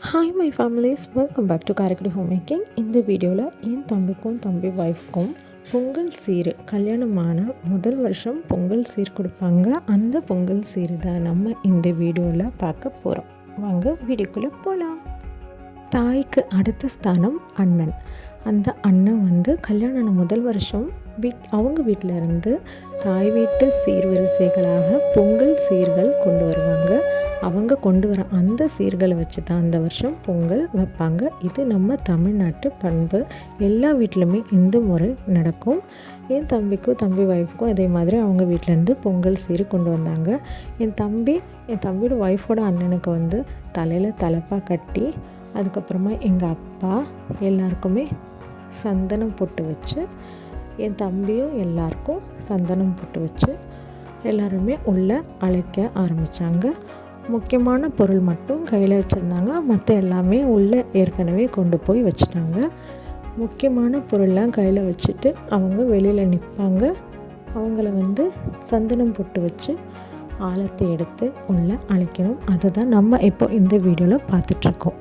Hi my families welcome back to Karaikudi home making இந்த வீடியோவில் என் தம்பிக்கும் தம்பி ஒய்ஃப்க்கும் பொங்கல் சீர் கல்யாணமான முதல் வருஷம் பொங்கல் சீர் கொடுப்பாங்க அந்த பொங்கல் சீர் தான் நம்ம இந்த வீடியோவில் பார்க்க போகிறோம் வாங்க வீடியோக்குள்ளே போகலாம் தாய்க்கு அடுத்த ஸ்தானம் அண்ணன் அந்த அண்ணன் வந்து கல்யாணம் முதல் வருஷம் வீட் அவங்க வீட்டில் இருந்து தாய் வீட்டு சீர்வரிசைகளாக பொங்கல் சீர்கள் கொண்டு வருவாங்க. அவங்க கொண்டு வர அந்த சீர்களை வச்சு தான் அந்த வருஷம் பொங்கல் வைப்பாங்க. இது நம்ம தமிழ்நாட்டு பண்பு. எல்லா வீட்லையுமே இந்த முறை நடக்கும். என் தம்பிக்கும் தம்பி ஒய்ஃபுக்கும் அதே மாதிரி அவங்க வீட்டிலேருந்து பொங்கல் சீர் கொண்டு வந்தாங்க. என் தம்பி என் தம்பியோட ஒய்ஃபோட அண்ணனுக்கு வந்து தலையில் தலைப்பாக கட்டி அதுக்கப்புறமா எங்கள் அப்பா எல்லாருக்குமே சந்தனம் போட்டு வச்சு என் தம்பியும் எல்லாருக்கும் சந்தனம் போட்டு வச்சு எல்லாருமே உள்ளே அழைக்க ஆரம்பித்தாங்க முக்கியமான பொருள் மட்டும் கையில் வச்சுருந்தாங்க. மற்ற எல்லாமே உள்ளே ஏற்கனவே கொண்டு போய் வச்சுட்டாங்க. முக்கியமான பொருள்லாம் கையில் வச்சுட்டு அவங்க வெளியில் நிற்பாங்க அவங்கள வந்து சந்தனம் போட்டு வச்சு ஆழத்தை எடுத்து உள்ளே அழைக்கணும். அதை தான் நம்ம இப்போ இந்த வீடியோவில் பார்த்துட்ருக்கோம்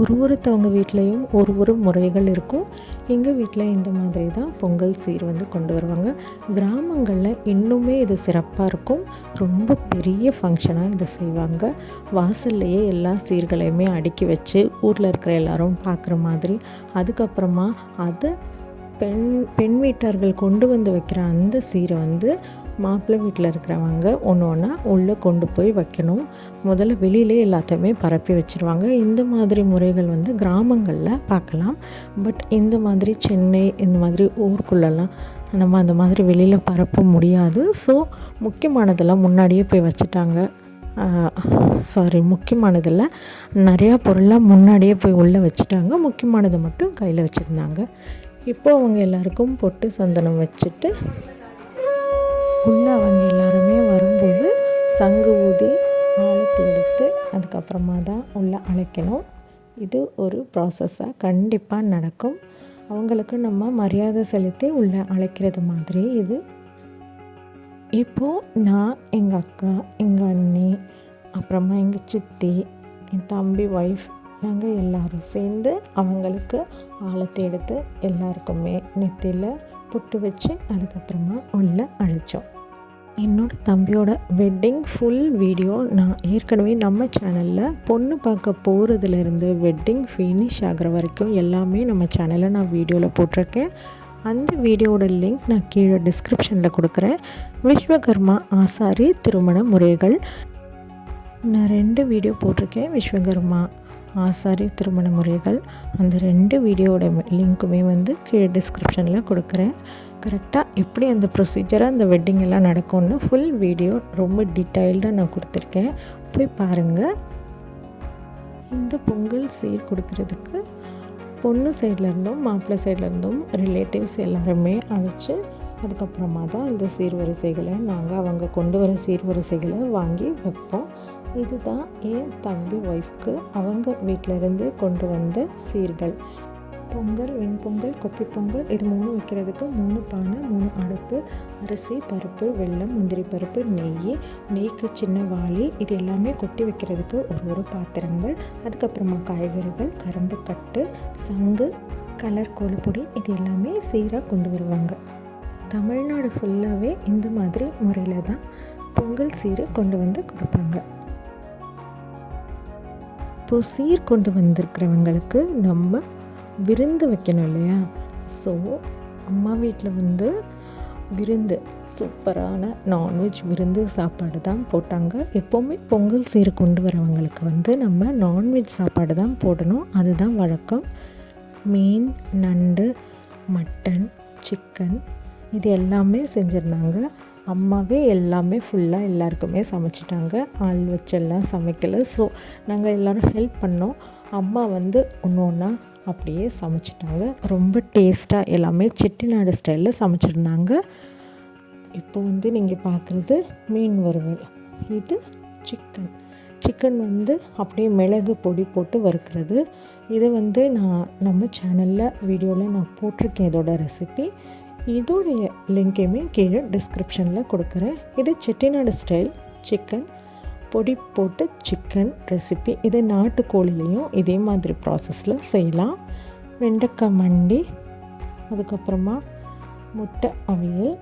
ஒரு ஒருத்தவங்க வீட்லேயும் ஒரு ஒரு முறைகள் இருக்கும். எங்கள் வீட்டில் இந்த மாதிரி தான் பொங்கல் சீர் வந்து கொண்டு வருவாங்க. கிராமங்களில் இன்னுமே இது சிறப்பாக இருக்கும். ரொம்ப பெரிய ஃபங்க்ஷனாக இதை செய்வாங்க. வாசல்லையே எல்லா சீர்களையுமே அடுக்கி வச்சு ஊரில் இருக்கிற எல்லாரும் பார்க்குற மாதிரி. அதுக்கப்புறமா அதை பெண் பெண் வீட்டார்கள் கொண்டு வந்து வைக்கிற அந்த சீரை வந்து மாப்பிள்ளை வீட்டில் இருக்கிறவங்க ஒன்று ஒன்றா உள்ளே கொண்டு போய் வைக்கணும். முதல்ல வெளியிலே எல்லாத்தையுமே பரப்பி வச்சுருவாங்க. இந்த மாதிரி முறைகள் வந்து கிராமங்களில் பார்க்கலாம். பட் இந்த மாதிரி சென்னை இந்த மாதிரி ஊருக்குள்ளெல்லாம் நம்ம அந்த மாதிரி வெளியில் பரப்ப முடியாது. ஸோ முக்கியமானதெல்லாம் முன்னாடியே போய் வச்சுட்டாங்க. சாரி முக்கியமானதில் நிறையா பொருளாக முன்னாடியே போய் உள்ளே வச்சுட்டாங்க. முக்கியமானதை மட்டும் கையில் வச்சுருந்தாங்க. இப்போது அவங்க எல்லாருக்கும் பொட்டு சந்தனம் வச்சுட்டு உள்ளே அவங்க எல்லாருமே வரும்போது சங்கு ஊதி ஆழத்தை எடுத்து அதுக்கப்புறமா தான் உள்ளே அழைக்கணும். இது ஒரு ப்ராசஸாக கண்டிப்பாக நடக்கும். அவங்களுக்கு நம்ம மரியாதை செலுத்தி உள்ளே அழைக்கிறது மாதிரி இது. இப்போது நான் எங்கள் அக்கா எங்கள் அண்ணி அப்புறமா எங்கள் சித்தி என் தம்பி ஒய்ஃப் நாங்கள் எல்லோரும் சேர்ந்து அவங்களுக்கு ஆழத்தை எடுத்து எல்லாருக்குமே நெத்தியில் புட்டு வச்சு அதுக்கப்புறமா உள்ளே அழைச்சோம். என்னோடய தம்பியோட வெட்டிங் ஃபுல் வீடியோ நான் ஏற்கனவே நம்ம சேனலில் பொண்ணு பார்க்க போகிறதுலேருந்து வெட்டிங் ஃபினிஷ் ஆகிற வரைக்கும் எல்லாமே நம்ம சேனலில் நான் வீடியோவில் போட்டிருக்கேன். அந்த வீடியோட லிங்க் நான் கீழே டிஸ்கிரிப்ஷனில் கொடுக்குறேன். விஸ்வகர்மா ஆசாரி திருமண முறைகள். நான் ரெண்டு வீடியோ போட்டிருக்கேன். விஸ்வகர்மா ஆசாரி திருமண முறைகள். அந்த ரெண்டு வீடியோட லிங்க்குமே வந்து கீழே டிஸ்கிரிப்ஷனில் கொடுக்குறேன். கரெக்டாக எப்படி அந்த ப்ரொசீஜராக அந்த வெட்டிங் எல்லாம் நடக்கும்னு ஃபுல் வீடியோ ரொம்ப டீட்டெயில்டாக நான் கொடுத்துருக்கேன். போய் பாருங்கள் இந்த பொங்கல் சீர் கொடுக்கறதுக்கு பொண்ணு சைட்லேருந்தும் மாப்பிள்ளை சைட்லேருந்தும் ரிலேட்டிவ்ஸ் எல்லாருமே அழைச்சி அதுக்கப்புறமா தான் இந்த சீர்வரிசைகளை நாங்கள் அவங்க கொண்டு வர சீர்வரிசைகளை வாங்கி வைப்போம். இதுதான் என் தம்பி ஒய்ஃப்க்கு அவங்க வீட்டிலேருந்து கொண்டு வந்த சீர்கள். பொங்கல் வெண்பொங்கல் கொப்பி பொங்கல் இது மூணு வைக்கிறதுக்கு மூணு பானை மூணு அடுப்பு அரிசி பருப்பு வெல்லம் முந்திரி பருப்பு நெய் நெய்க்கு சின்ன வாளி. இது எல்லாமே கொட்டி வைக்கிறதுக்கு ஒரு ஒரு பாத்திரங்கள். அதுக்கப்புறமா காய்கறிகள் கரும்பு கட்டு சங்கு கலர் கோலப்பொடி இது எல்லாமே சீராக கொண்டு வருவாங்க. தமிழ்நாடு ஃபுல்லாகவே இந்த மாதிரி முறையில் தான் பொங்கல் சீரை கொண்டு வந்து கொடுப்பாங்க. இப்போது சீர் கொண்டு வந்திருக்கிறவங்களுக்கு நம்ம விருந்து வைக்கணும் இல்லையா? ஸோ அம்மா வீட்டில் வந்து விருந்து சூப்பரான நான்வெஜ் விருந்து சாப்பாடு தான் போட்டாங்க. எப்போவுமே பொங்கல் சீர் கொண்டு வரவங்களுக்கு வந்து நம்ம நான்வெஜ் சாப்பாடு தான் போடணும். அதுதான் வழக்கம். மீன் நண்டு மட்டன் சிக்கன் இது எல்லாமே செஞ்சுருந்தாங்க. அம்மாவே எல்லாமே ஃபுல்லாக எல்லாருக்குமே சமைச்சிட்டாங்க. ஆள் வச்செல்லாம் சமைக்கலை. ஸோ நாங்கள் எல்லோரும் ஹெல்ப் பண்ணோம். அம்மா வந்து ஒன்று ஒன்றா அப்படியே சமைச்சிட்டாங்க. ரொம்ப டேஸ்ட்டாக எல்லாமே செட்டிநாடு ஸ்டைலில் சமைச்சிருந்தாங்க. இப்போ வந்து நீங்கள் பார்க்குறது மீன் வறுவல். இது சிக்கன் சிக்கன் வந்து அப்படியே மிளகு பொடி போட்டு வறுக்கிறது. இது வந்து நான் நம்ம சேனலில் வீடியோவில் நான் போட்டிருக்கேன் இதோட ரெசிபி இதோடைய லிங்க்கையுமே கீழே டிஸ்கிரிப்ஷனில் கொடுக்குறேன். இது செட்டிநாடு ஸ்டைல் சிக்கன் பொடி போட்டு சிக்கன் ரெசிபி இது நாட்டுக்கோழிலையும் இதே மாதிரி ப்ராசஸில் செய்யலாம். வெண்டைக்காய் மண்டி அதுக்கப்புறமா முட்டை அவியல்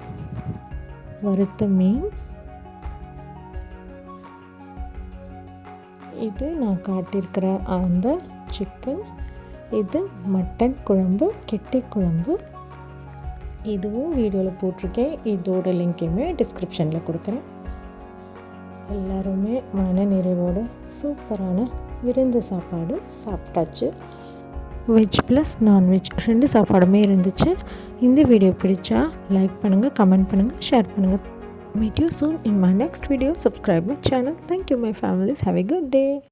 வறுத்த மீன். இது நான் காட்டியிருக்கிற அந்த சிக்கன் இது மட்டன் குழம்பு கெட்டி குழம்பு. இதுவும் வீடியோவில் போட்டிருக்கேன். இதோட லிங்க்கையுமே டிஸ்கிரிப்ஷனில் கொடுக்குறேன். எல்லாருமே மன நிறைவோட சூப்பரான விருந்து சாப்பாடு சாப்பிட்டாச்சு. வெஜ் ப்ளஸ் நான்வெஜ் ரெண்டு சாப்பாடுமே இருந்துச்சு. இந்த வீடியோ பிடிச்சா லைக் பண்ணுங்கள் கமெண்ட் பண்ணுங்கள் ஷேர் பண்ணுங்கள் meet you soon in my next video subscribe my channel thank you my families have a good day